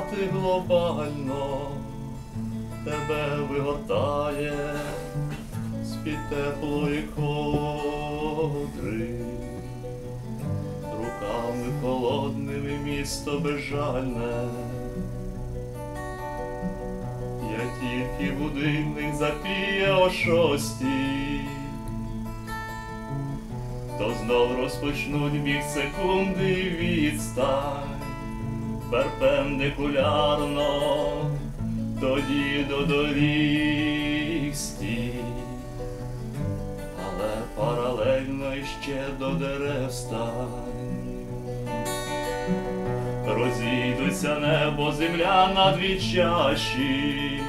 координати глобально, тебе вигортає з-під теплої ковдри, руками холодними місто безжальне. Я тільки будильник запіє о шостій, то знов розпочнуть біг секунди відстань перпендикулярно, тоді до доріг стій, але паралельно іще до дерев стань. Розійдуться небо, земля на дві чаші.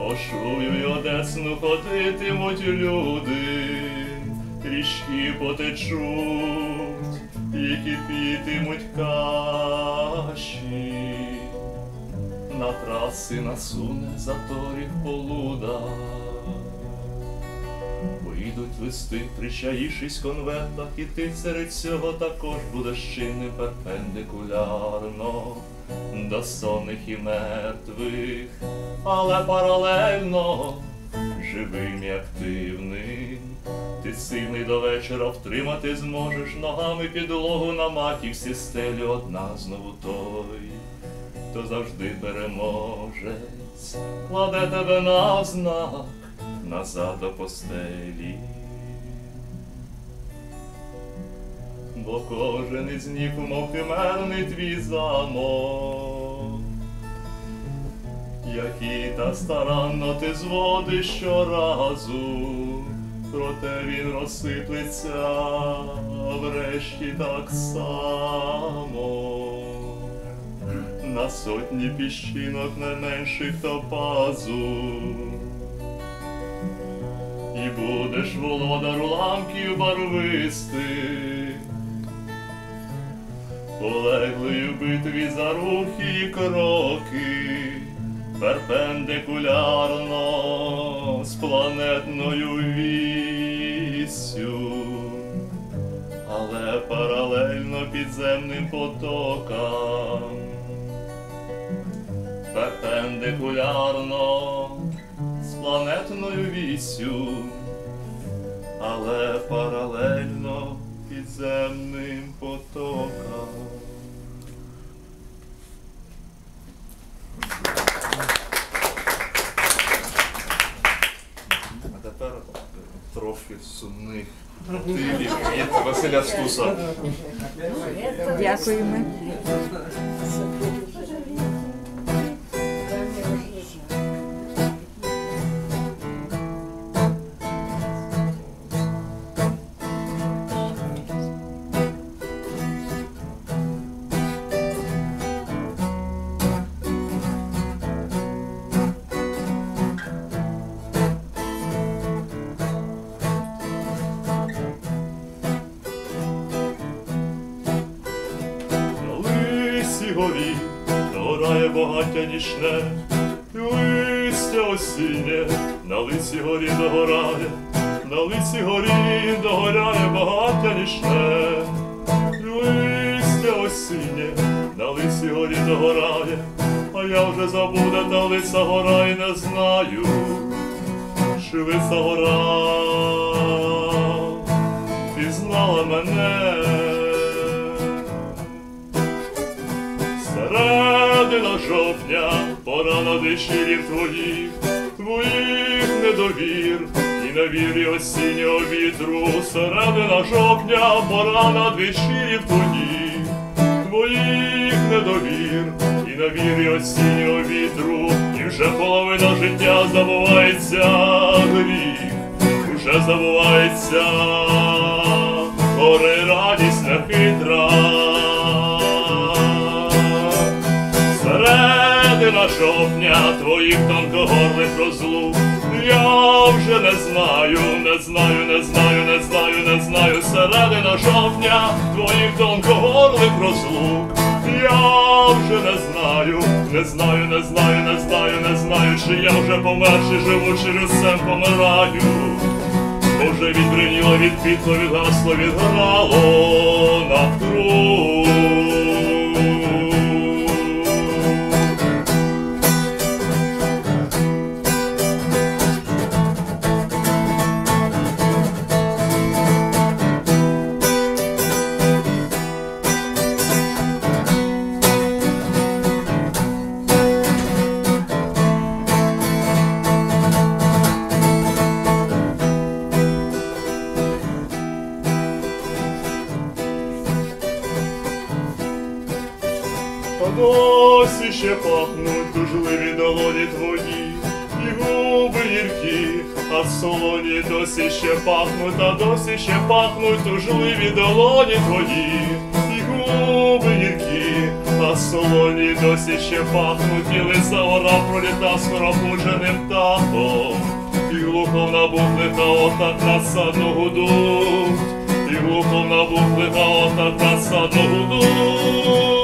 Ошую й одесну ходитимуть люди, річки потечуть і кипітимуть каші. На траси насуне заторів полуда. Вийдуть листи, причаїшись в конвертах, і ти серед цього також будеш чинним перпендикулярно до сонних і мертвих, але паралельно живим і активним. Ти сильний до вечора втримати зможеш ногами підлогу на матівсі стелі одна знову той, хто завжди переможець, кладе тебе на знак назад до постелі. Бо кожен із них, мов химерний твій замок, який та старанно ти зводиш щоразу, проте він розсиплеться врешті так само. На сотні піщинок найменших топазу. І будеш володар уламків барвистих, полеглої в битві за рухи і кроки, перпендикулярно з планетною віссю, але паралельно підземним потокам, перпендикулярно з планетною вісю, але паралельно підземним потокам. А тепер трохи сумних мотивів від Василя Стуса. Дякуємо. Горі догорає багаття нічне, листя осіннє, на лисій горі догорає, на лисій горі догоряє багаття нічне, листя осіннє, на лисій горі догорає, а я вже забув, де та лиса гора і не знаю, чи лиса гора пора на вечірів твоїх, твоїх недовір і невірі осіннього вітру. Середина жовтня, пора на вечірів твоїх, твоїх недовір і невірі осіннього вітру. І вже половина життя забувається гріх, уже забувається, гори радість нехитра. Середина жовтня твоїх тонкогорлих розлук. Я вже не знаю, не знаю, не знаю, не знаю, не знаю. Середина жовтня твоїх тонкогорлих розлук. Я вже не знаю, не знаю, не знаю, не знаю, не знаю, чи я вже помер, чи живу, чи люсем помираю. Може відбриніло, відпітло, відгасло, відграло на твої, і губи гіркі, а солоні досі ще пахнуть, а досі ще пахнуть тужливі долоні твої, і губи гіркі, а солоні досі ще пахнуть, і лиса ора проліта скоропудженим птахом, і глухо набухлика отак насадно гудуть, і глухо набухлика отак насадно гудуть.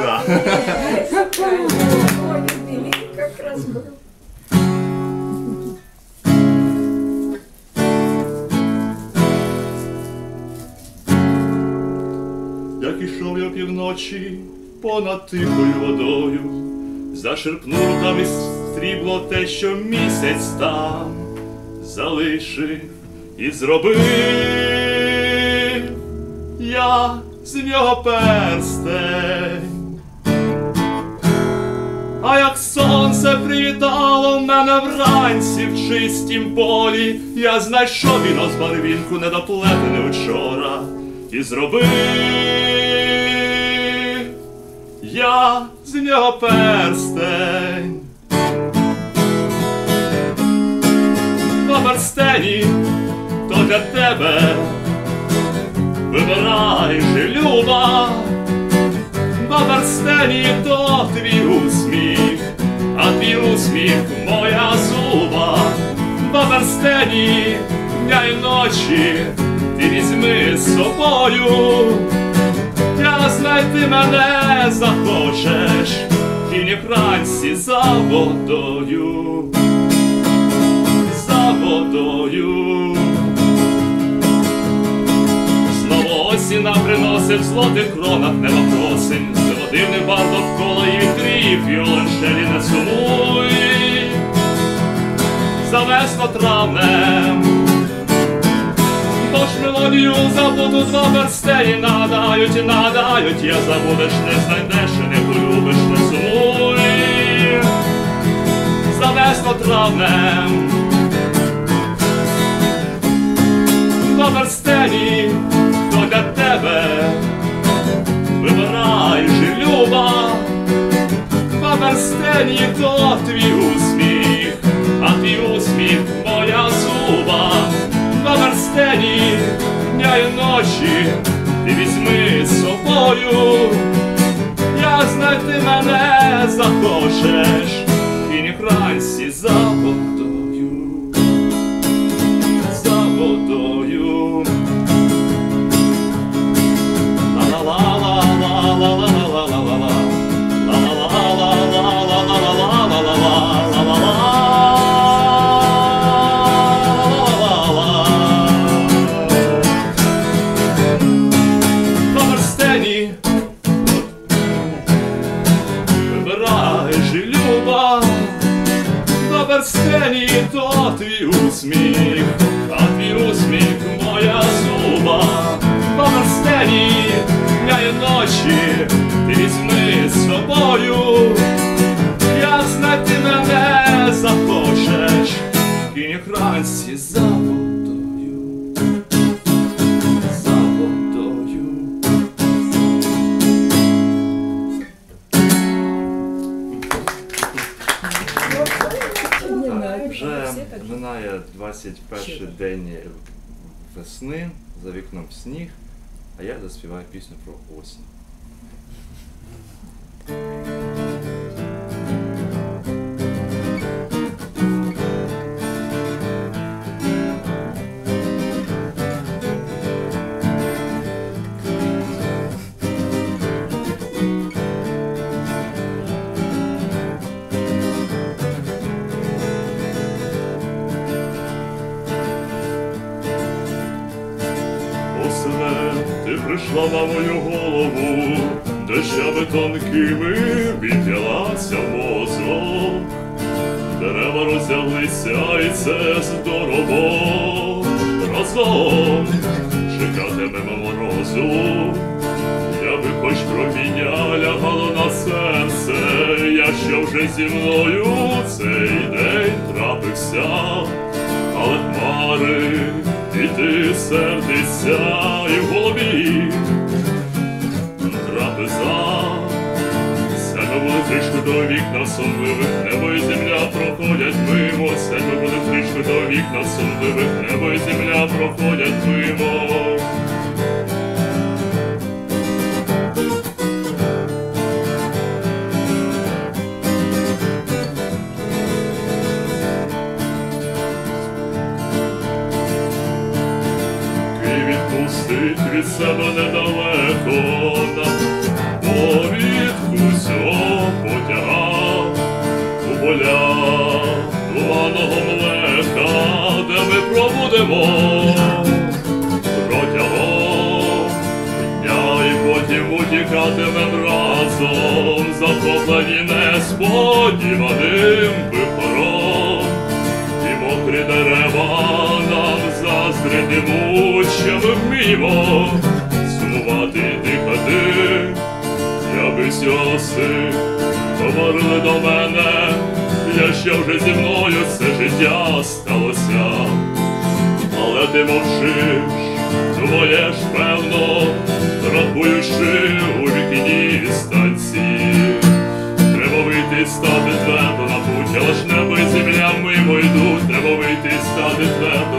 Висока. Как. Як ішов я півночі понад тихою водою, зашерпнув руками стрібло те, що місяць там залишив і зробив я з нього перстень. А як сонце привітало мене вранці в чистім полі, я знайшов віно з барвінку недоплетене вчора і зробив я з нього перстень. Два перстені то для тебе вибирай же люба. Два перстені то твій усміх, твій усміх моя зуба. Два перстені дня й ночі ти візьми з собою. Я знайти мене захочеш, і не вранці за водою, за водою. Знову осіна приносив в злотих кронах нема просень, Зелодивний бар довкола і вітрів, віолончелі не сумуй, завесно травнем. Тож мелодію забуду два перстені нагадають і нагадають, я забудеш, не знайдеш не полюбиш, не сумуй. Завесно травнем. Два перстені то для тебе вибирай люба. Два то твій усміх, а твій усміх моя зуба. Два перстені дня й ночі ти візьми з собою. Я знайти мене захочеш, Вже минає 21 день весни, за вікном сніг, а я заспіваю пісню про осінь. Мою голову, дощами тонкими віднялася мозок. Дерева розяглися, і це здорово. Разом чекатимемо морозу. Я би хоч проміння лягало на серце, якщо вже зі мною цей день трапився, але хмари, і ти сердишся, і в голові трапеза. Сяйно буде трішки до вікна сумливих, небо і земля проходять мимо, сяйно буде трішки до вікна сумливих, небо і земля проходять мимо. І відпустить від себе недалеко поля туманного млека, де ми пробудемо протягом дня і потім утікатимем разом, захоплені несподіваним вихором. І мокрі дерева нам заздритимуть, що ми вміємо сумувати і дихати. Я би сьоси говорили до мене, Здається, що вже зі мною все життя сталося, але ти мовчиш, твоє ж певно, рахуючи у вікні станції, треба вийти стати твердо на путь, але ж небо і земля мимо йдуть, треба вийти стати твердо.